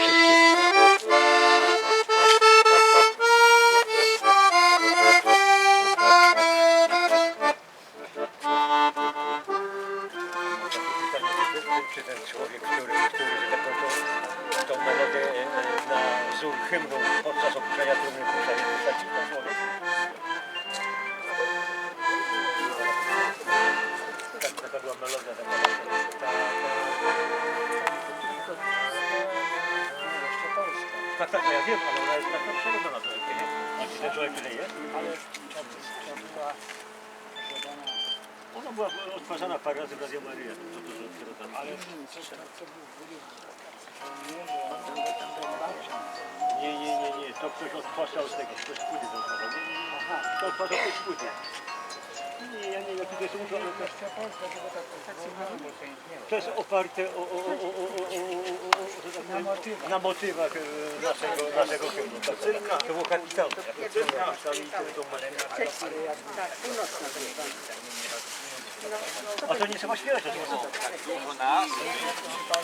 wszystkich. Czy ten człowiek, który, który taką tą, melodię na wzór hymnu podczas opuszczenia trumny puszczał, to człowiek. traktatka, ja wiem, ale ona jest traktat przerobiona no znaczy, człowiek, ten człowiek tutaj jest, ale ona była odtwarzana parę razy w Radio Maria, to to, że tam. Ale nie, nie, nie, nie, to ktoś odtwarzał z tego, ktoś płyty to odtwarzał. To odtwarzał ktoś płyty. Nie, ja nie, ja tutaj są muszę... To jest oparte o, o, o, o, o, o motywa. na motywach e, naszego, naszego filmu. To cyrka, to było kapitan. A to nie trzeba śpiewać, to.